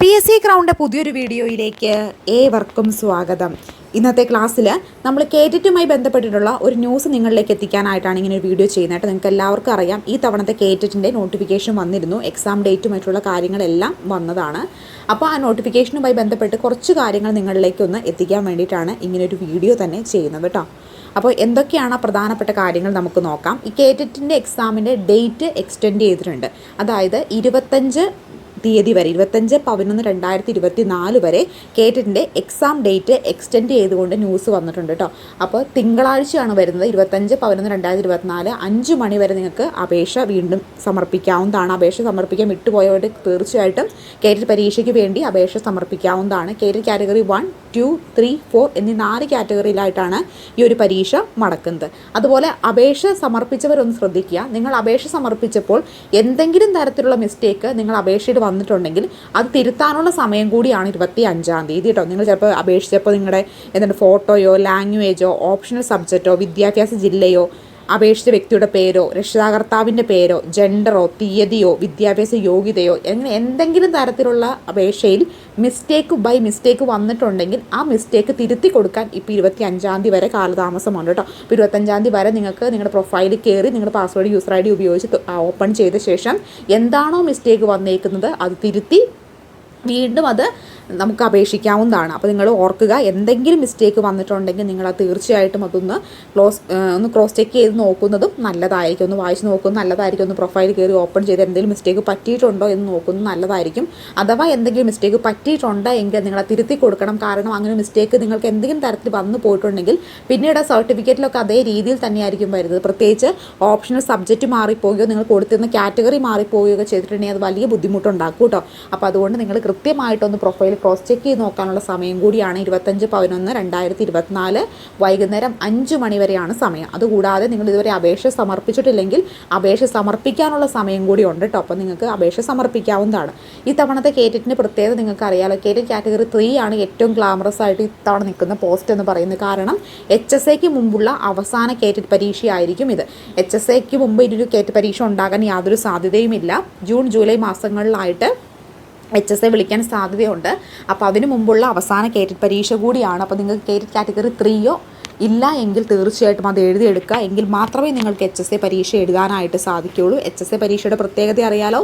P S C crowned പുതിയൊരു വീഡിയോയിലേക്ക് ഏവർക്കും സ്വാഗതം. ഇന്നത്തെ ക്ലാസ്സിൽ നമ്മൾ കേറ്ററ്റുമായി ബന്ധപ്പെട്ടിട്ടുള്ള ഒരു ന്യൂസ് നിങ്ങളിലേക്ക് എത്തിക്കാനായിട്ടാണ് ഇങ്ങനെ ഒരു വീഡിയോ ചെയ്യുന്നത് കേട്ടോ. നിങ്ങൾക്ക് എല്ലാവർക്കും അറിയാം ഈ തവണത്തെ കേറ്ററ്റിന്റെ നോട്ടിഫിക്കേഷൻ വന്നിരുന്നു. എക്സാം ഡേറ്റുമായിട്ടുള്ള കാര്യങ്ങളെല്ലാം വന്നതാണ്. അപ്പോൾ ആ നോട്ടിഫിക്കേഷനുമായി ബന്ധപ്പെട്ട് കുറച്ച് കാര്യങ്ങൾ നിങ്ങളിലേക്ക് ഒന്ന് എത്തിക്കാൻ വേണ്ടിയിട്ടാണ് ഇങ്ങനെ ഒരു വീഡിയോ തന്നെ ചെയ്യുന്നത് കേട്ടോ. അപ്പോൾ എന്തൊക്കെയാണ് പ്രധാനപ്പെട്ട കാര്യങ്ങൾ നമുക്ക് നോക്കാം. ഈ കേറ്ററ്റിന്റെ എക്സാമിന്റെ ഡേറ്റ് എക്സ്റ്റെൻഡ് ചെയ്തിട്ടുണ്ട്. അതായത് ഇരുപത്തഞ്ച് തീയതി വരെ ഇരുപത്തഞ്ച് പതിനൊന്ന് രണ്ടായിരത്തി ഇരുപത്തി നാല് വരെ കേറ്റിന്റെ എക്സാം ഡേറ്റ് എക്സ്റ്റെൻഡ് ചെയ്തുകൊണ്ട് ന്യൂസ് വന്നിട്ടുണ്ട് കേട്ടോ അപ്പോൾ തിങ്കളാഴ്ചയാണ് വരുന്നത്. ഇരുപത്തഞ്ച് പതിനൊന്ന് രണ്ടായിരത്തി ഇരുപത്തിനാല് അഞ്ച് മണി വരെ നിങ്ങൾക്ക് അപേക്ഷ വീണ്ടും സമർപ്പിക്കാവുന്നതാണ്. അപേക്ഷ സമർപ്പിക്കാൻ വിട്ടുപോയവർ തീർച്ചയായിട്ടും കേറ്ററ്റ് പരീക്ഷയ്ക്ക് വേണ്ടി അപേക്ഷ സമർപ്പിക്കാവുന്നതാണ്. KTET category one two three four എന്നീ നാല് കാറ്റഗറിയിലായിട്ടാണ് ഈ ഒരു പരീക്ഷ നടക്കുന്നത് അതുപോലെ അപേക്ഷ സമർപ്പിച്ചവരൊന്ന് ശ്രദ്ധിക്കുക. നിങ്ങൾ അപേക്ഷ സമർപ്പിച്ചപ്പോൾ എന്തെങ്കിലും തരത്തിലുള്ള മിസ്റ്റേക്ക് നിങ്ങൾ അപേക്ഷയിൽ വന്നിട്ടുണ്ടെങ്കിൽ അത് തിരുത്താനുള്ള സമയം കൂടിയാണ് ഇരുപത്തി അഞ്ചാം തീയതി കേട്ടോ. നിങ്ങൾ ചിലപ്പോൾ അപേക്ഷിച്ചപ്പോൾ നിങ്ങളുടെ എന്താണ് ഫോട്ടോയോ ലാംഗ്വേജോ ഓപ്ഷണൽ സബ്ജക്റ്റോ വിദ്യാഭ്യാസ ജില്ലയോ അപേക്ഷിച്ച വ്യക്തിയുടെ പേരോ രക്ഷിതാകർത്താവിന്റെ പേരോ ജെൻഡറോ തീയതിയോ വിദ്യാഭ്യാസ യോഗ്യതയോ അങ്ങനെ എന്തെങ്കിലും തരത്തിലുള്ള അപേക്ഷയിൽ മിസ്റ്റേക്ക് ബൈ മിസ്റ്റേക്ക് വന്നിട്ടുണ്ടെങ്കിൽ ആ മിസ്റ്റേക്ക് തിരുത്തി കൊടുക്കാൻ ഇപ്പോൾ ഇരുപത്തി അഞ്ചാം തീയതി വരെ കാലതാമസമുണ്ട് കേട്ടോ. ഇപ്പോൾ ഇരുപത്തഞ്ചാം തീയതി വരെ നിങ്ങൾക്ക് നിങ്ങളുടെ പ്രൊഫൈൽ കയറി നിങ്ങളുടെ പാസ്വേഡ് യൂസർ ഐ ഡി ഉപയോഗിച്ച് ഓപ്പൺ ചെയ്ത ശേഷം എന്താണോ മിസ്റ്റേക്ക് വന്നേക്കുന്നത് അത് തിരുത്തി വീണ്ടും അത് നമുക്ക് അപേക്ഷിക്കാവുന്നതാണ്. അപ്പോൾ നിങ്ങൾ ഓർക്കുക എന്തെങ്കിലും മിസ്റ്റേക്ക് വന്നിട്ടുണ്ടെങ്കിൽ നിങ്ങൾ അത് തീർച്ചയായിട്ടും അതൊന്ന് ക്ലോസ് ഒന്ന് ക്രോസ് ചെക്ക് ചെയ്ത് നോക്കുന്നതും നല്ലതായിരിക്കും. ഒന്ന് വായിച്ച് നോക്കുന്നത് നല്ലതായിരിക്കും. ഒന്ന് പ്രൊഫൈൽ കയറി ഓപ്പൺ ചെയ്ത് എന്തെങ്കിലും മിസ്റ്റേക്ക് പറ്റിയിട്ടുണ്ടോ എന്ന് നോക്കുന്നത് നല്ലതായിരിക്കും. അഥവാ എന്തെങ്കിലും മിസ്റ്റേക്ക് പറ്റിയിട്ടുണ്ട് എങ്കിൽ നിങ്ങൾ തിരുത്തി കൊടുക്കണം. കാരണം അങ്ങനെ മിസ്റ്റേക്ക് നിങ്ങൾക്ക് എന്തെങ്കിലും തരത്തിൽ വന്നു പോയിട്ടുണ്ടെങ്കിൽ പിന്നീട് സർട്ടിഫിക്കറ്റിലൊക്കെ അതേ രീതിയിൽ തന്നെയായിരിക്കും വരുന്നത്. പ്രത്യേകിച്ച് ഓപ്ഷണൽ സബ്ജക്റ്റ് മാറിപ്പോവുകയോ നിങ്ങൾ കൊടുത്തിരുന്ന കാറ്റഗറി മാറിപ്പോവുകയോ ചെയ്തിട്ടുണ്ടെങ്കിൽ അത് വലിയ ബുദ്ധിമുട്ടുണ്ടാക്കും കേട്ടോ അപ്പോൾ അതുകൊണ്ട് നിങ്ങൾ കൃത്യമായിട്ടൊന്ന് പ്രൊഫൈൽ ക്രോസ് ചെക്ക് ചെയ്ത് നോക്കാനുള്ള സമയം കൂടിയാണ് ഇരുപത്തഞ്ച് പതിനൊന്ന് രണ്ടായിരത്തി ഇരുപത്തിനാല് വൈകുന്നേരം അഞ്ച് മണി വരെയാണ് സമയം. അതുകൂടാതെ നിങ്ങൾ ഇതുവരെ അപേക്ഷ സമർപ്പിച്ചിട്ടില്ലെങ്കിൽ അപേക്ഷ സമർപ്പിക്കാനുള്ള സമയം കൂടി ഉണ്ട് കേട്ടോ. അപ്പോൾ നിങ്ങൾക്ക് അപേക്ഷ സമർപ്പിക്കാവുന്നതാണ്. ഈ തവണത്തെ കേറ്ററ്റിന്റെ പ്രത്യേകത നിങ്ങൾക്ക് അറിയാമല്ലോ കേറ്ററ്റ് കാറ്റഗറി ത്രീ ആണ് ഏറ്റവും ഗ്ലാമറസ് ആയിട്ട് ഇത്തവണ നിൽക്കുന്ന പോസ്റ്റ് എന്ന് പറയുന്നത്. കാരണം എച്ച് എസ് എക്ക് മുമ്പുള്ള അവസാന കേറ്ററ്റ് പരീക്ഷയായിരിക്കും ഇത്. എച്ച് എസ് എക്ക് മുമ്പ് ഇതിനൊരു കേറ്റ് പരീക്ഷ ഉണ്ടാകാൻ യാതൊരു സാധ്യതയുമില്ല. ജൂൺ ജൂലൈ മാസങ്ങളിലായിട്ട് എച്ച് എസ് എ വിളിക്കാൻ സാധ്യതയുണ്ട്. അപ്പോൾ അതിനു മുമ്പുള്ള അവസാന കേറ്ററ്റ് പരീക്ഷ കൂടിയാണ്. അപ്പോൾ നിങ്ങൾക്ക് കേറ്ററ്റ് കാറ്റഗറി ത്രീയോ ഇല്ല എങ്കിൽ തീർച്ചയായിട്ടും അത് എഴുതിയെടുക്കുക എങ്കിൽ മാത്രമേ നിങ്ങൾക്ക് എച്ച് എസ് എ പരീക്ഷ എഴുതാനായിട്ട് സാധിക്കുകയുള്ളൂ. എച്ച് എസ് എ പരീക്ഷയുടെ പ്രത്യേകത അറിയാലോ.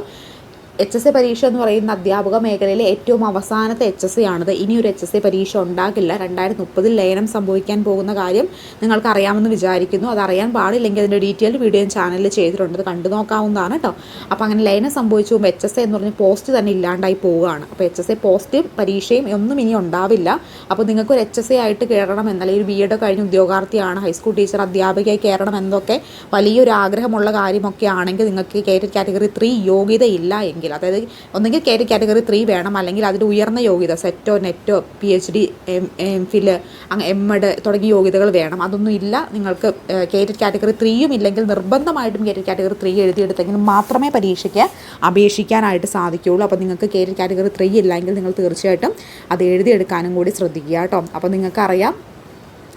എച്ച് എസ് എ പരീക്ഷ എന്ന് പറയുന്ന അധ്യാപക മേഖലയിലെ ഏറ്റവും അവസാനത്തെ എച്ച് എസ് എ ആണത്. ഇനി ഒരു എച്ച് എസ് എ പരീക്ഷ ഉണ്ടാകില്ല. രണ്ടായിരത്തി മുപ്പതിൽ ലയനം സംഭവിക്കാൻ പോകുന്ന കാര്യം നിങ്ങൾക്ക് അറിയാമെന്ന് വിചാരിക്കുന്നു. അതറിയാൻ പാടില്ലെങ്കിൽ അതിന്റെ ഡീറ്റെയിൽ വീഡിയോ ചാനലിൽ ചെയ്തിട്ടുണ്ട്. അത് കണ്ടു നോക്കാവുന്നതാണ് കേട്ടോ അപ്പോൾ അങ്ങനെ ലയനം സംഭവിച്ചു പോകുമ്പോൾ എച്ച് എസ് എ എന്ന് പറഞ്ഞ പോസ്റ്റ് തന്നെ ഇല്ലാണ്ടായി പോവുകയാണ്. അപ്പോൾ എച്ച് എസ് എ പോസ്റ്റും പരീക്ഷയും ഒന്നും ഇനി ഉണ്ടാവില്ല. അപ്പോൾ നിങ്ങൾക്ക് ഒരു എച്ച് എസ് എ ആയിട്ട് കയറണം എന്നല്ലേ ഒരു ബി എഡ് കഴിഞ്ഞ ഉദ്യോഗാർത്ഥിയാണ് ഹൈസ്കൂൾ ടീച്ചർ അധ്യാപികയായി കയറണം എന്നൊക്കെ വലിയൊരു ആഗ്രഹമുള്ള കാര്യമൊക്കെ ആണെങ്കിൽ നിങ്ങൾക്ക് കാറ്റഗറി ത്രീ യോഗ്യതയില്ല എങ്കിൽ അതായത് ഒന്നെങ്കിൽ കാറ്റഗറി ത്രീ വേണം അല്ലെങ്കിൽ അതിന്റെ ഉയർന്ന യോഗ്യത സെറ്റോ നെറ്റോ P H D M M phil അങ്ങ് എം എഡ് തുടങ്ങിയ യോഗ്യതകൾ വേണം. അതൊന്നും ഇല്ല. നിങ്ങൾക്ക് കേറ്റഡ് കാറ്റഗറി ത്രീയും ഇല്ലെങ്കിൽ നിർബന്ധമായിട്ടും കേറ്റഡ് കാറ്റഗറി ത്രീ എഴുതിയെടുത്തെങ്കിൽ മാത്രമേ പരീക്ഷയ്ക്ക് അപേക്ഷിക്കാനായിട്ട് സാധിക്കുകയുള്ളൂ. അപ്പോൾ നിങ്ങൾക്ക് കേറ്റഡ് കാറ്റഗറി ത്രീ ഇല്ലെങ്കിൽ നിങ്ങൾ തീർച്ചയായിട്ടും അത് എഴുതിയെടുക്കാനും കൂടി ശ്രദ്ധിക്കുക കേട്ടോ. അപ്പോൾ നിങ്ങൾക്കറിയാം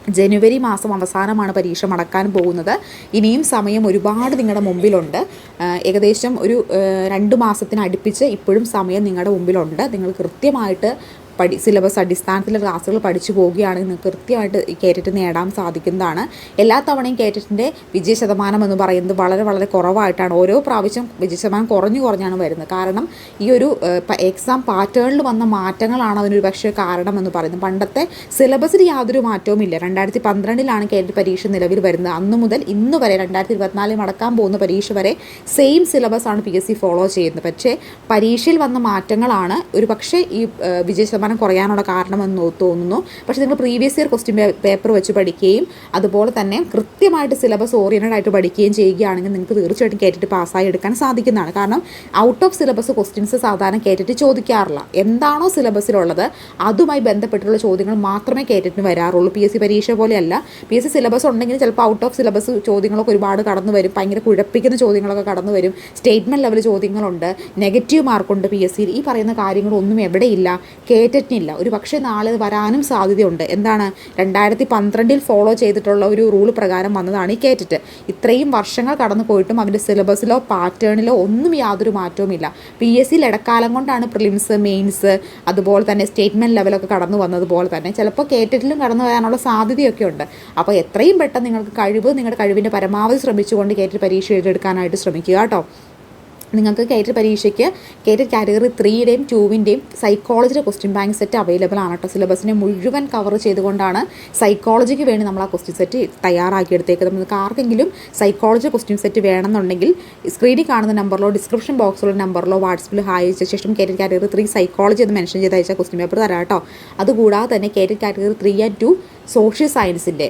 ജനുവരി മാസം അവസാനമാണ് പരീക്ഷ മടക്കാൻ പോകുന്നത്. ഇനിയും സമയം ഒരുപാട് നിങ്ങളുടെ മുമ്പിലുണ്ട്. ഏകദേശം ഒരു രണ്ട് മാസത്തിന് അടുപ്പിച്ച് ഇപ്പോഴും സമയം നിങ്ങളുടെ മുമ്പിലുണ്ട്. നിങ്ങൾ കൃത്യമായിട്ട് പഠി സിലബസ് അടിസ്ഥാനത്തിലെ ക്ലാസ്സുകൾ പഠിച്ചു പോവുകയാണെങ്കിൽ നിങ്ങൾക്ക് കൃത്യമായിട്ട് ഈ നേടാൻ സാധിക്കുന്നതാണ്. എല്ലാ തവണയും കേറ്ററ്റിന്റെ വിജയ ശതമാനം എന്ന് പറയുന്നത് വളരെ വളരെ കുറവായിട്ടാണ്. ഓരോ പ്രാവശ്യം വിജയ ശതമാനം കുറഞ്ഞു കുറഞ്ഞാണ് വരുന്നത്. കാരണം ഈ ഒരു എക്സാം പാറ്റേണിൽ വന്ന മാറ്റങ്ങളാണ് അതിനൊരു പക്ഷേ കാരണമെന്ന് പറയുന്നത്. പണ്ടത്തെ സിലബസിൽ യാതൊരു മാറ്റവും ഇല്ല. രണ്ടായിരത്തി പന്ത്രണ്ടിലാണ് കേരള പരീക്ഷ നിലവിൽ വരുന്നത്. അന്ന് മുതൽ ഇന്ന് വരെ രണ്ടായിരത്തി ഇരുപത്തിനാലിൽ നടക്കാൻ പോകുന്ന പരീക്ഷ വരെ സെയിം സിലബസ് ആണ് പി എസ് സി ഫോളോ ചെയ്യുന്നത്. പക്ഷേ പരീക്ഷയിൽ വന്ന മാറ്റങ്ങളാണ് ഒരു പക്ഷേ ഈ വിജയ ശതമാനം കുറയാനുള്ള കാരണമെന്ന് തോന്നുന്നു. പക്ഷേ നിങ്ങൾ പ്രീവിയസ് ഇയർ ക്വസ്റ്റ്യൻ പേപ്പർ വെച്ച് പഠിക്കുകയും അതുപോലെ തന്നെ കൃത്യമായിട്ട് സിലബസ് ഓറിയന്റഡ് ആയിട്ട് പഠിക്കുകയും ചെയ്യുകയാണെങ്കിൽ നിങ്ങൾക്ക് തീർച്ചയായിട്ടും കേട്ടിട്ട് പാസ്സായി എടുക്കാൻ സാധിക്കുന്നതാണ്. കാരണം ഔട്ട് ഓഫ് സിലബസ് ക്വസ്റ്റ്യൻസ് സാധാരണ കേട്ടിട്ട് ചോദിക്കാറില്ല. എന്താണോ സിലബസിലുള്ളത് അതുമായി ബന്ധപ്പെട്ടിട്ടുള്ള ചോദ്യങ്ങൾ മാത്രമേ കേട്ടിട്ട് വരാറുള്ളൂ. പി എസ് സി പരീക്ഷ പോലെയല്ല. പി എസ് സി സിലബസ് ഉണ്ടെങ്കിൽ ചിലപ്പോൾ ഔട്ട് ഓഫ് സിലബസ് ചോദ്യങ്ങളൊക്കെ ഒരുപാട് കടന്നു വരും. ഭയങ്കര കുഴപ്പിക്കുന്ന ചോദ്യങ്ങളൊക്കെ കടന്നു വരും. സ്റ്റേറ്റ്മെന്റ് ലെവൽ ചോദ്യങ്ങളുണ്ട്. നെഗറ്റീവ് മാർക്കുണ്ട് പി എസ് ഈ പറയുന്ന കാര്യങ്ങളൊന്നും എവിടെയില്ല. കേറ്റ കേറ്ററ്റിനില്ല ഒരു പക്ഷേ നാളെ വരാനും സാധ്യതയുണ്ട്. എന്താണ്? രണ്ടായിരത്തി പന്ത്രണ്ടിൽ ഫോളോ ചെയ്തിട്ടുള്ള ഒരു റൂൾ പ്രകാരം വന്നതാണ് ഈ കേറ്ററ്റ് ഇത്രയും വർഷങ്ങൾ കടന്നു പോയിട്ടും അതിന്റെ സിലബസിലോ പാറ്റേണിലോ ഒന്നും യാതൊരു മാറ്റവുമില്ല. പി എസ് സിയിൽ ഇടക്കാലം കൊണ്ടാണ് പ്രിലിംസ് മെയിൻസ് അതുപോലെ തന്നെ സ്റ്റേറ്റ്മെന്റ് ലെവലൊക്കെ കടന്നു വന്നതുപോലെ തന്നെ. ചിലപ്പോൾ കേറ്ററ്റിലും കടന്നു വരാനുള്ള സാധ്യതയൊക്കെ ഉണ്ട്. അപ്പോൾ എത്രയും പെട്ടെന്ന് നിങ്ങൾക്ക് കഴിവ് നിങ്ങളുടെ കഴിവിന്റെ പരമാവധി ശ്രമിച്ചുകൊണ്ട് കേറ്ററ്റ് പരീക്ഷ എഴുതിയെടുക്കാനായിട്ട് ശ്രമിക്കുക കേട്ടോ. നിങ്ങൾക്ക് കേറ്റർ പരീക്ഷയ്ക്ക് കേറ്റർ കാറ്റഗറി ത്രീയുടെയും ടൂവിന്റെയും സൈക്കോളജിയുടെ ക്വസ്റ്റ്യൻ ബാങ്ക് സെറ്റ് അവൈലബിൾ ആണ് കേട്ടോ സിലബസിനെ മുഴുവൻ കവർ ചെയ്തുകൊണ്ടാണ് സൈക്കോളജിക്ക് വേണ്ടി നമ്മൾ ആ ക്വസ്റ്റ്യൻ സെറ്റ് തയ്യാറാക്കിയെടുത്തേക്കുന്നത്. നിങ്ങൾക്ക് ആർക്കെങ്കിലും സൈക്കോളജി ക്വസ്റ്റ്യൻ സെറ്റ് വേണമെന്നുണ്ടെങ്കിൽ സ്ക്രീനിൽ കാണുന്ന നമ്പറിലോ ഡിസ്ക്രിപ്ഷൻ ബോക്സിലുള്ള നമ്പറിലോ വാട്സപ്പിൽ ഹായ് അയച്ച ശേഷം കേറ്റർ കാറ്റഗറി ത്രീ സൈക്കോളജി എന്ന് മെൻഷൻ ചെയ്ത് അയച്ച ക്വസ്റ്റ്യൻ പേപ്പർ തരാം കേട്ടോ അതുകൂടാതെ തന്നെ KTET category three and two social സയൻസിന്റെ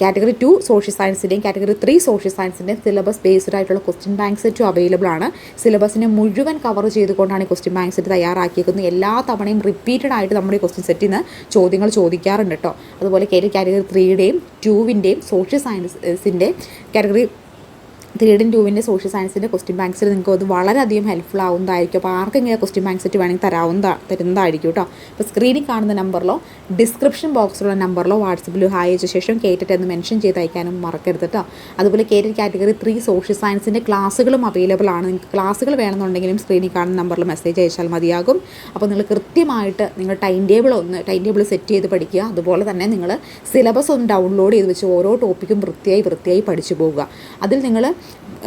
കാറ്റഗറി ടു സോഷ്യൽ സയൻസിന്റെയും കാറ്റഗറി ത്രീ സോഷ്യൽ സയൻസിന്റെയും സിലബസ് ബേസ്ഡ് ആയിട്ടുള്ള ക്വസ്റ്റ്യൻ ബാങ്ക് സെറ്റും അവൈലബിൾ ആണ്. സിലബസിനെ മുഴുവൻ കവർ ചെയ്തുകൊണ്ടാണ് ഈ ക്വസ്റ്റ്യൻ ബാങ്ക് സെറ്റ് തയ്യാറാക്കിയിരിക്കുന്നത് എല്ലാ തവണയും റിപ്പീറ്റഡ് ആയിട്ട് നമ്മുടെ ഈ ക്വസ്റ്റ്യൻ സെറ്റിൽ നിന്ന് ചോദ്യങ്ങൾ ചോദിക്കാറുണ്ട് കേട്ടോ അതുപോലെ കാറ്റഗറി ത്രീയുടെയും ടൂവിന്റെയും സോഷ്യൽ സയൻസിന്റെ കാറ്റഗറി ത്രീഡൻ ടൂവിന്റെ സോഷ്യൽ സയൻസിന്റെ ക്വസ്റ്റ്യൻ ബാങ്ക്സിൽ നിങ്ങൾക്ക് അത് വളരെയധികം ഹെൽപ്ഫുൾ ആവുന്നതായിരിക്കും. അപ്പോൾ ആർക്കെങ്കിലും ക്വസ്റ്റ്യൻ ബാങ്ക് സെറ്റ് വേണമെങ്കിൽ തരാവുന്ന തരുന്നതായിരിക്കും കേട്ടോ. അപ്പോൾ സ്ക്രീനിൽ കാണുന്ന നമ്പറിലോ ഡിസ്ക്രിപ്ഷൻ ബോക്സിലുള്ള നമ്പറിലോ വാട്സപ്പിലോ ഹായ് അയച്ച ശേഷം കേട്ടിട്ട് എന്ന് മെൻഷൻ ചെയ്ത് അയക്കാനും മറക്കരുത് കേട്ടോ. അതുപോലെ കേറ്റഡ് കാറ്റഗറി ത്രീ സോഷ്യൽ സയൻസിന്റെ ക്ലാസ്സുകളും അവൈലബിൾ ആണ്. നിങ്ങൾക്ക് ക്ലാസ്സുകൾ വേണമെന്നുണ്ടെങ്കിലും സ്ക്രീനിൽ കാണുന്ന നമ്പറിൽ മെസ്സേജ് അയച്ചാൽ മതിയാകും. അപ്പോൾ നിങ്ങൾ കൃത്യമായിട്ട് നിങ്ങൾ ടൈം ടേബിൾ ഒന്ന് ടൈം ടേബിൾ സെറ്റ് ചെയ്ത് പഠിക്കുക. അതുപോലെ തന്നെ നിങ്ങൾ സിലബസ് ഒന്ന് ഡൗൺലോഡ് ചെയ്ത് വെച്ച് ഓരോ ടോപ്പിക്കും വൃത്തിയായി വൃത്തിയായി പഠിച്ചു പോവുക. അതിൽ നിങ്ങൾ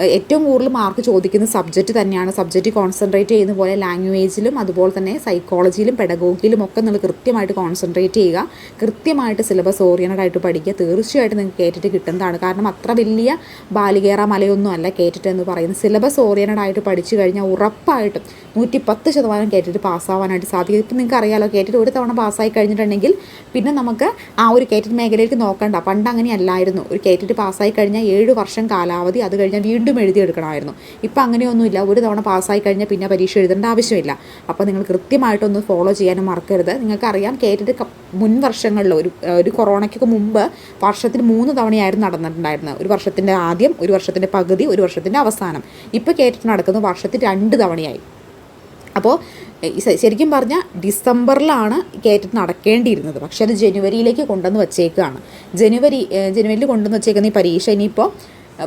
ഏറ്റവും കൂടുതൽ മാർക്ക് ചോദിക്കുന്ന സബ്ജക്റ്റ് തന്നെയാണ്. സബ്ജക്റ്റ് കോൺസെൻട്രേറ്റ് ചെയ്യുന്ന പോലെ ലാംഗ്വേജിലും അതുപോലെ തന്നെ സൈക്കോളജിയിലും പെഡഗോഗിയിലും ഒക്കെ നിങ്ങൾ കൃത്യമായിട്ട് കോൺസെൻട്രേറ്റ് ചെയ്യുക. കൃത്യമായിട്ട് സിലബസ് ഓറിയന്റഡ് ആയിട്ട് പഠിക്കുക. തീർച്ചയായിട്ടും നിങ്ങൾക്ക് കേട്ടിട്ട് കിട്ടുന്നതാണ്. കാരണം അത്ര വലിയ ബാലികേറ മലയൊന്നും അല്ല കേട്ടിട്ട് എന്ന് പറയുന്നത്. സിലബസ് ഓറിയന്റഡ് ആയിട്ട് പഠിച്ചു കഴിഞ്ഞാൽ ഉറപ്പായിട്ടും നൂറ്റി പത്ത് ശതമാനം കേട്ടിട്ട് പാസ്സാവാനായിട്ട് സാധിക്കും. ഇപ്പം നിങ്ങൾക്ക് അറിയാലോ കേട്ടിട്ട് ഒരു തവണ പാസ്സായി കഴിഞ്ഞിട്ടുണ്ടെങ്കിൽ പിന്നെ നമുക്ക് ആ ഒരു കേറ്റിട്ട് മേഖലയിലേക്ക് നോക്കണ്ട. പണ്ട് അങ്ങനെയല്ലായിരുന്നു. ഒരു കേറ്റിട്ട് പാസ്സായി കഴിഞ്ഞാൽ ഏഴ് വർഷം കാലാവധി അത് കഴിഞ്ഞാൽ വീണ്ടും എഴുതിയെടുക്കണമായിരുന്നു. ഇപ്പം അങ്ങനെയൊന്നുമില്ല. ഒരു തവണ പാസ്സായി കഴിഞ്ഞാൽ പിന്നെ പരീക്ഷ എഴുതേണ്ട ആവശ്യമില്ല. അപ്പോൾ നിങ്ങൾ കൃത്യമായിട്ടൊന്ന് ഫോളോ ചെയ്യാനും മറക്കരുത്. നിങ്ങൾക്കറിയാം കേട്ടിട്ട് മുൻ വർഷങ്ങളിൽ ഒരു ഒരു കൊറോണയ്ക്കൊക്കെ മുമ്പ് വർഷത്തിൽ മൂന്ന് തവണയായിരുന്നു നടന്നിട്ടുണ്ടായിരുന്നത്. ഒരു വർഷത്തിന്റെ ആദ്യം ഒരു വർഷത്തിന്റെ പകുതി ഒരു വർഷത്തിന്റെ അവസാനം. ഇപ്പോൾ കേട്ടിട്ട് നടക്കുന്നത് വർഷത്തിൽ രണ്ട് തവണയായി. അപ്പോൾ ശരിക്കും പറഞ്ഞാൽ ഡിസംബറിലാണ് കയറ്റത്ത് നടക്കേണ്ടിയിരുന്നത്. പക്ഷേ അത് ജനുവരിയിലേക്ക് കൊണ്ടുവന്ന് വച്ചേക്കുകയാണ് ജനുവരി ജനുവരിയിൽ കൊണ്ടുവന്ന് വച്ചേക്കുന്ന ഈ പരീക്ഷ ഇനിയിപ്പോൾ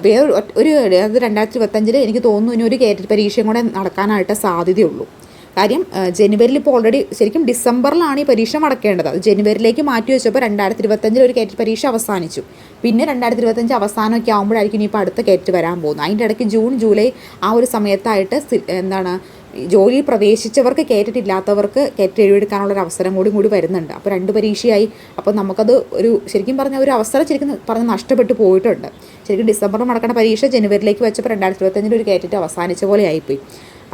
വേറെ ഒരു അത് രണ്ടായിരത്തി ഇരുപത്തഞ്ചിൽ എനിക്ക് തോന്നുന്നു ഇനി ഒരു കേറ്റ് പരീക്ഷയും കൂടെ നടക്കാനായിട്ട് സാധ്യതയുള്ളൂ. കാര്യം ജനുവരിയിൽ ഇപ്പോൾ ഓൾറെഡി ശരിക്കും ഡിസംബറിലാണ് ഈ പരീക്ഷ നടക്കേണ്ടത്. അത് ജനുവരിയിലേക്ക് മാറ്റി വെച്ചപ്പോൾ രണ്ടായിരത്തി ഇരുപത്തഞ്ചിൽ ഒരു കേറ്റ് പരീക്ഷ അവസാനിച്ചു. പിന്നെ രണ്ടായിരത്തി ഇരുപത്തഞ്ച് അവസാനമൊക്കെ ആകുമ്പോഴായിരിക്കും ഇനിയിപ്പോൾ അടുത്ത കേറ്റ് വരാൻ പോകുന്നത്. അതിന്റെ ഇടയ്ക്ക് ജൂൺ ജൂലൈ ആ ഒരു സമയത്തായിട്ട് എന്താണ് ജോലിയിൽ പ്രവേശിച്ചവർക്ക് കയറ്റിട്ടില്ലാത്തവർക്ക് കയറ്റി എഴുതിയെടുക്കാനുള്ള ഒരു അവസരം കൂടി കൂടി വരുന്നുണ്ട്. അപ്പോൾ രണ്ട് പരീക്ഷയായി. അപ്പോൾ നമുക്കത് ഒരു ശരിക്കും പറഞ്ഞാൽ ഒരു അവസരം ശരിക്കും പറഞ്ഞ് നഷ്ടപ്പെട്ടു പോയിട്ടുണ്ട്. ശരിക്കും ഡിസംബറിൽ നടക്കുന്ന പരീക്ഷ ജനുവരിയിലേക്ക് വെച്ചപ്പോൾ രണ്ടായിരത്തി ഇരുപത്തഞ്ചിൽ ഒരു കയറ്റിട്ട് അവസാനിച്ച പോലെ ആയിപ്പോയി.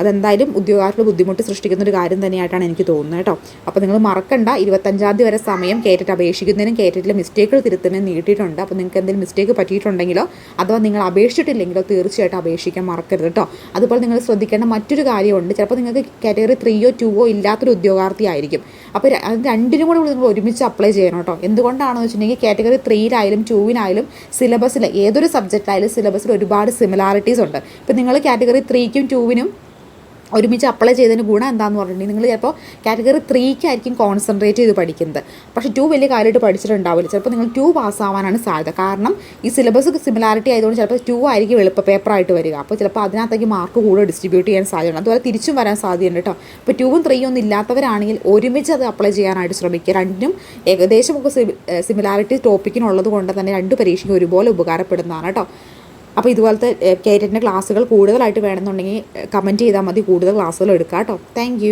അതെന്തായാലും ഉദ്യോഗാർത്ഥികൾ ബുദ്ധിമുട്ട് സൃഷ്ടിക്കുന്ന ഒരു കാര്യം തന്നെയായിട്ടാണ് എനിക്ക് തോന്നുന്നത് കേട്ടോ. അപ്പോൾ നിങ്ങൾ മറക്കണ്ട ഇരുപത്തഞ്ചാം തീയതി വരെ സമയം കേറ്റിട്ട് അപേക്ഷിക്കുന്നതിനും കേറ്റിട്ടിലെ മിസ്റ്റേക്കുകൾ തിരുത്തുന്നതിനും നീട്ടിയിട്ടുണ്ട്. അപ്പോൾ നിങ്ങൾക്ക് എന്തെങ്കിലും മിസ്റ്റേക്ക് പറ്റിയിട്ടുണ്ടെങ്കിലോ അഥവാ നിങ്ങൾ അപേക്ഷിച്ചിട്ടില്ലെങ്കിലോ തീർച്ചയായിട്ടും അപേക്ഷിക്കാൻ മറക്കരുത് കേട്ടോ. അതുപോലെ നിങ്ങൾ ശ്രദ്ധിക്കേണ്ട മറ്റൊരു കാര്യമുണ്ട് ചിലപ്പോൾ നിങ്ങൾക്ക് കാറ്റഗറി ത്രീയോ ടുവോ ഇല്ലാത്തൊരു ഉദ്യോഗാർത്ഥി ആയിരിക്കും. അപ്പോൾ രണ്ടിനും കൂടെ നിങ്ങൾ ഒരുമിച്ച് അപ്ലൈ ചെയ്യണം കേട്ടോ. എന്തുകൊണ്ടാണെന്ന് വെച്ചിട്ടുണ്ടെങ്കിൽ കാറ്റഗറി ത്രീയിലായാലും ടൂവിനായാലും സിലബസിൽ ഏതൊരു സബ്ജക്റ്റായാലും സിലബസിൽ ഒരുപാട് സിമിലാരിറ്റീസ് ഉണ്ട്. ഇപ്പോൾ നിങ്ങൾ കാറ്റഗറി ത്രീക്കും ടൂവിനും ഒരുമിച്ച് അപ്ലൈ ചെയ്തതിന് ഗുണം എന്താണെന്ന് പറഞ്ഞിട്ടുണ്ടെങ്കിൽ നിങ്ങൾ ചിലപ്പോൾ കാറ്റഗറി ത്രീക്കായിരിക്കും കോൺസെൻട്രേറ്റ് ചെയ്ത് പഠിക്കുന്നത്. പക്ഷേ ടു വലിയ കാര്യമായിട്ട് പഠിച്ചിട്ടുണ്ടാവില്ല. ചിലപ്പോൾ നിങ്ങൾ ടു പാസ്സാവാനാണ് സാധ്യത. കാരണം ഈ സിലബസ് സിമിലാരിറ്റി ആയതുകൊണ്ട് ചിലപ്പോൾ ടു ആയിരിക്കും എളുപ്പ പേപ്പറായിട്ട് വരിക. അപ്പോൾ ചിലപ്പോൾ അതിനകത്തേക്ക് മാർക്ക് കൂടുതൽ ഡിസ്ട്രിബ്യൂട്ട് ചെയ്യാൻ സാധ്യതയുണ്ട്. അതുപോലെ തിരിച്ചും വരാൻ സാധ്യതയുണ്ട് കേട്ടോ. ഇപ്പോൾ ടൂവും ത്രീയും ഒന്നും ഇല്ലാത്തവരാണെങ്കിൽ ഒരുമിച്ച് അത് അപ്ലൈ ചെയ്യാനായിട്ട് ശ്രമിക്കുക. രണ്ടിനും ഏകദേശം ഒക്കെ സിമിലാരിറ്റി ടോപ്പിക്കിനുള്ളത് കൊണ്ട് തന്നെ രണ്ട് പരീക്ഷയ്ക്ക് ഒരുപോലെ ഉപകാരപ്പെടുന്നതാണ് കേട്ടോ. അപ്പോൾ ഇതുപോലത്തെ കേരറ്റിന്റെ ക്ലാസ്സുകൾ കൂടുതലായിട്ട് വേണമെന്നുണ്ടെങ്കിൽ കമന്റ് ചെയ്താൽ മതി. കൂടുതൽ ക്ലാസ്സുകൾ എടുക്കാം കേട്ടോ താങ്ക്